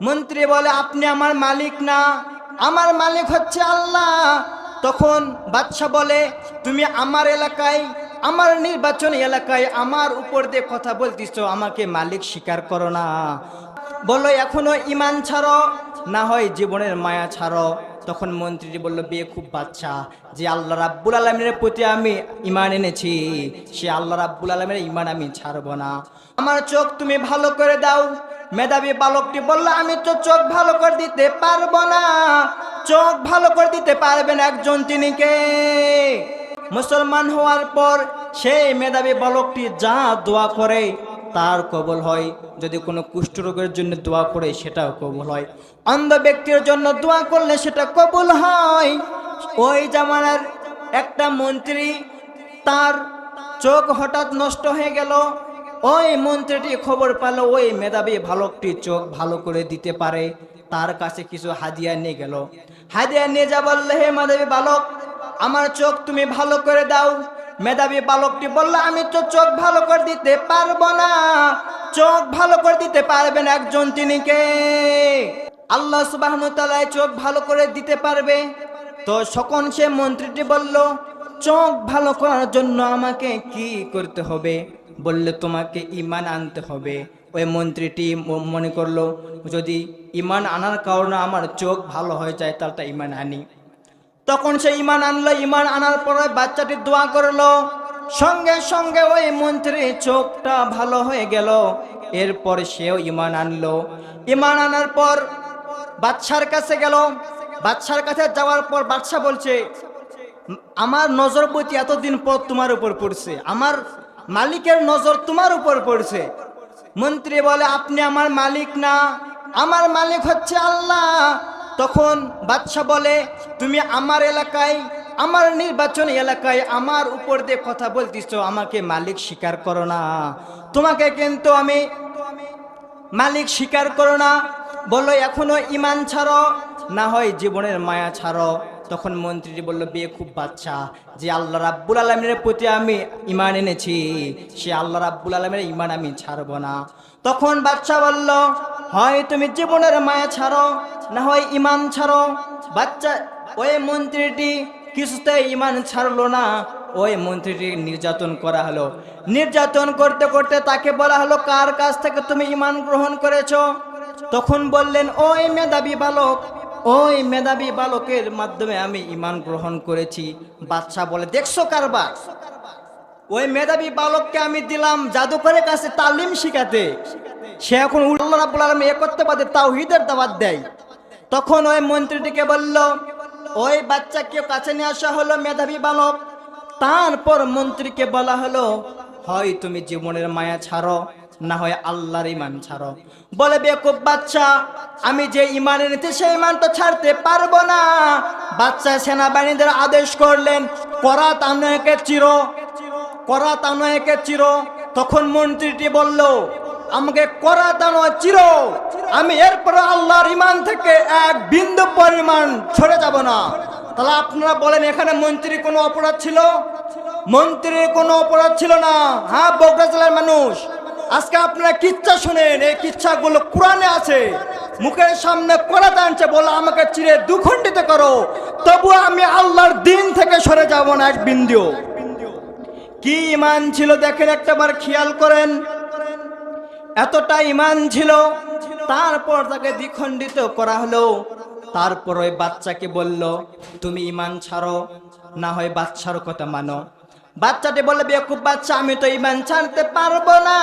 মন্ত্রী বলে, আপনি আমার মালিক না, আমার মালিক হচ্ছে আল্লাহ। তখন বাদশা বলে, তুমি আমার এলাকায়, আমার নির্বাচন এলাকায় আমার উপর দিয়ে কথা বলতিস আমাকে মালিক স্বীকার করো না। বলো এখনও ইমান ছাড়ো, না হয় জীবনের মায়া ছাড়ো। তখন মন্ত্রীটি বলল, বিয়ে খুব বাচ্চা যে আল্লাহ রাব্বুল আলমের প্রতি আমি ইমান এনেছি, সে আল্লাহ রাব্বুল আলমের ইমান আমি ছাড়বো না। আমার চোখ তুমি ভালো করে দাও মেধাবী বালকটি বলল, আমি তো চোখ ভালো করে দিতে পারব না। চোখ ভালো করে দিতে পারবেন একজন তিনি কে? মুসলমান হওয়ার পর সেই মেধাবী বালকটি যা দোয়া করে তার কবল হয়। যদি কোনো কুষ্ঠরোগের জন্য দোয়া করে, সেটাও কবল হয়। অন্ধ ব্যক্তির জন্য দোয়া করলে সেটা কবল হয়। ওই জামানার একটা মন্ত্রী, তার চোখ হঠাৎ নষ্ট হয়ে গেল। ওই মন্ত্রীটি খবর পেল, ওই মেধাবী ভালকটি চোখ ভালো করে দিতে পারে। তার কাছে কিছু হাদিয়া নিয়ে গেল। হাদিয়া নিয়ে যা বললে, হে মেধাবী বালক, আমার চোখ তুমি ভালো করে দাও। মেধাবী বালকটি বলল, আমি তো চোখ ভালো করে দিতে পারব না। চোখ ভালো করে দিতে পারবেন একজন তিনি কে? আল্লাহ সুবাহ চোখ ভালো করে দিতে পারবে। তো সকন সে মন্ত্রীটি বলল, চোখ ভালো করার জন্য আমাকে কি করতে হবে? বললে তোমাকে ইমান আনতে হবে। ওই মন্ত্রীটি মনে করল, যদি ইমান আনার কারণে আমার চোখ ভালো হয়ে যায়, তাহলে ইমান আনি। তখন সে ইমান আনলো, ইমান আনার পরে বাচ্চাটি দোয়া করল। সঙ্গে সঙ্গে ওই মন্ত্রীর চোখটা ভালো হয়ে গেল। এরপর সেও ইমান আনলো। ইমান আনার পর বাচ্চার কাছে গেল। বাচ্চার কাছে যাওয়ার পর বাচ্চা বলছে, আমার নজর বইতে এতদিন পর তোমার উপর পড়ছে। আমার মালিকের নজর তোমার উপর পড়ছে। মন্ত্রী বলে, আপনি আমার মালিক না। আমার মালিক হচ্ছে আল্লাহ। তখন বাদশা বলে, তুমি আমার এলাকায়, আমার নির্বাচনী এলাকায় আমার উপর দিয়ে কথা বলতিস আমাকে মালিক স্বীকার করো না। তোমাকে কিন্তু আমি মালিক স্বীকার করো না। বলো, এখনও ইমান ছাড়ো, না হয় জীবনের মায়া ছাড়ো। তখন মন্ত্রীটি বলল বিয়ে খুব বাচ্চা, যে আল্লাহ রাব্বুল আলমের প্রতি আমি ইমান এনেছি, সে আল্লাহ রাব্বুল আলমের ইমান আমি ছাড়বো না। তখন বাচ্চা বলল, হয় তুমি জীবনের মায়া ছাড়ো, না হয় ইমান ছাড়ো। বাচ্চা, ওই মন্ত্রীটি কিছুতে ইমান ছাড়লো না, ওই মন্ত্রীটি নির্যাতন করা হলো। নির্যাতন করতে করতে তাকে বলা হলো, কার কাছ থেকে তুমি ইমান গ্রহণ করেছ? তখন বললেন, ওই মেধাবী বালক ওই মেধাবী বালকের মাধ্যমে আমি ইমান গ্রহণ করেছি। বাচ্চা বলে, দেখছ কারবার? ওই মেধাবী বালককে আমি দিলাম জাদুকরের কাছে তালিম শিখাতে। সে এখন উল্লাহ রাব্বুল আলমী একত্রবাদে তাওহিদের দাওয়াত দেয়। তখন ওই মন্ত্রীটিকে বলল, ওই বাচ্চাকে কাছে নিয়ে আসা হলো মেধাবী বালক। তারপর মন্ত্রীকে বলা হলো, হয় তুমি জীবনের মায়া ছাড়ো। না হয় আল্লাহর ইমান ছাড়ো। বলে, বেকুব বাচ্চা, আমি যে ইমান এনেছি সেই ইমান তো ছাড়তে পারব না। বাচ্চা সেনাবাহিনীদের আদেশ করলেন, করা তানকে চির, করা তানকে চির। তখন মন্ত্রীটি বলল, আমাকে করা তানো চির। আমি এরপরে আল্লাহর ইমান থেকে এক বিন্দু পরিমাণ ছড়ে যাব না। তাহলে আপনারা বলেন, এখানে মন্ত্রীর কোনো অপরাধ ছিল? মন্ত্রীর কোনো অপরাধ ছিল না। হ্যাঁ বগুড়া জেলার মানুষ। আজকে আপনারা কিচ্ছা শুনেন, এই কিচ্ছাগুলো কোরআনে আছে। মুখের সামনে করা টানছে বলে আমাকে চিরে দুখণ্ডিত করো। তবু আমি আল্লাহর দিন থেকে সরে যাব না, এক বিন্দু কি ইমান ছিল দেখেন একটাবার খেয়াল করেন। এতটা ইমান ছিল, তারপর তাকে দ্বিখণ্ডিত করা হলো। তারপর ওই বাচ্চাকে বলল, তুমি ইমান ছাড়ো, না হয় বাচ্চার কথা মানো। বাচ্চাটি বলে বেকুব বাচ্চা আমি তো ইমান ছাড়তে পারব না।